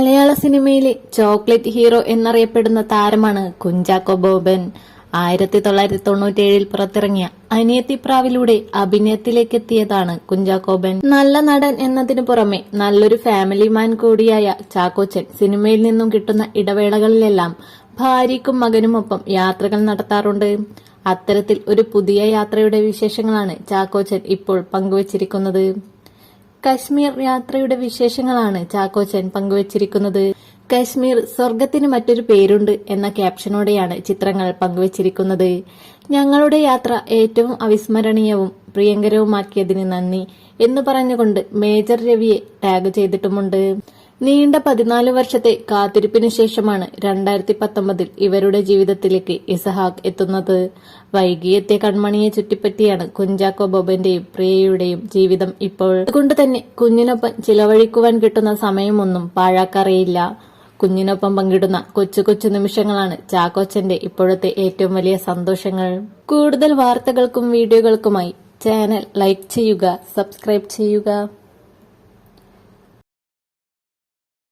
മലയാള സിനിമയിലെ chocolate hero എന്നറിയപ്പെടുന്ന താരമാണ് കുഞ്ചാക്കോ ബോബൻ. ആയിരത്തി തൊള്ളായിരത്തി തൊണ്ണൂറ്റിയേഴിൽ പുറത്തിറങ്ങിയ അനിയത്തിപ്രാവിലൂടെ അഭിനയത്തിലേക്കെത്തിയതാണ് കുഞ്ചാക്കോബൻ നല്ല നടൻ എന്നതിനു പുറമെ നല്ലൊരു ഫാമിലി മാൻ കൂടിയായ ചാക്കോച്ചൻ സിനിമയിൽ നിന്നും കിട്ടുന്ന ഇടവേളകളിലെല്ലാം ഭാര്യയ്ക്കും മകനുമൊപ്പം യാത്രകൾ നടത്താറുണ്ട്. അത്തരത്തിൽ ഒരു പുതിയ യാത്രയുടെ വിശേഷങ്ങളാണ് ചാക്കോച്ചൻ ഇപ്പോൾ പങ്കുവച്ചിരിക്കുന്നത്. കശ്മീർ യാത്രയുടെ വിശേഷങ്ങളാണ് ചാക്കോച്ചൻ പങ്കുവച്ചിരിക്കുന്നത്. കശ്മീർ സ്വർഗത്തിന് മറ്റൊരു പേരുണ്ട് എന്ന ക്യാപ്ഷനോടെയാണ് ചിത്രങ്ങൾ പങ്കുവച്ചിരിക്കുന്നത്. ഞങ്ങളുടെ യാത്ര ഏറ്റവും അവിസ്മരണീയവും പ്രിയങ്കരവുമാക്കിയതിന് നന്ദി എന്ന് പറഞ്ഞുകൊണ്ട് മേജർ രവിയെ ടാഗ് ചെയ്തിട്ടുമുണ്ട്. നീണ്ട പതിനാല് വർഷത്തെ കാത്തിരിപ്പിന് ശേഷമാണ് രണ്ടായിരത്തി പത്തൊമ്പതിൽ ഇവരുടെ ജീവിതത്തിലേക്ക് ഇസഹാക്ക് എത്തുന്നത്. വൈകിയെത്തിയ കൺമണിയെ ചുറ്റിപ്പറ്റിയാണ് കുഞ്ചാക്കോ ബോബന്റെയും പ്രിയയുടെയും ജീവിതം ഇപ്പോൾ. അതുകൊണ്ട് തന്നെ കുഞ്ഞിനൊപ്പം ചിലവഴിക്കുവാൻ കിട്ടുന്ന സമയമൊന്നും പാഴാക്കറിയില്ല. കുഞ്ഞിനൊപ്പം പങ്കിടുന്ന കൊച്ചു കൊച്ചു നിമിഷങ്ങളാണ് ചാക്കോച്ചന്റെ ഇപ്പോഴത്തെ ഏറ്റവും വലിയ സന്തോഷങ്ങൾ. കൂടുതൽ വാർത്തകൾക്കും വീഡിയോകൾക്കുമായി ചാനൽ ലൈക്ക് ചെയ്യുക സബ്സ്ക്രൈബ് ചെയ്യുക.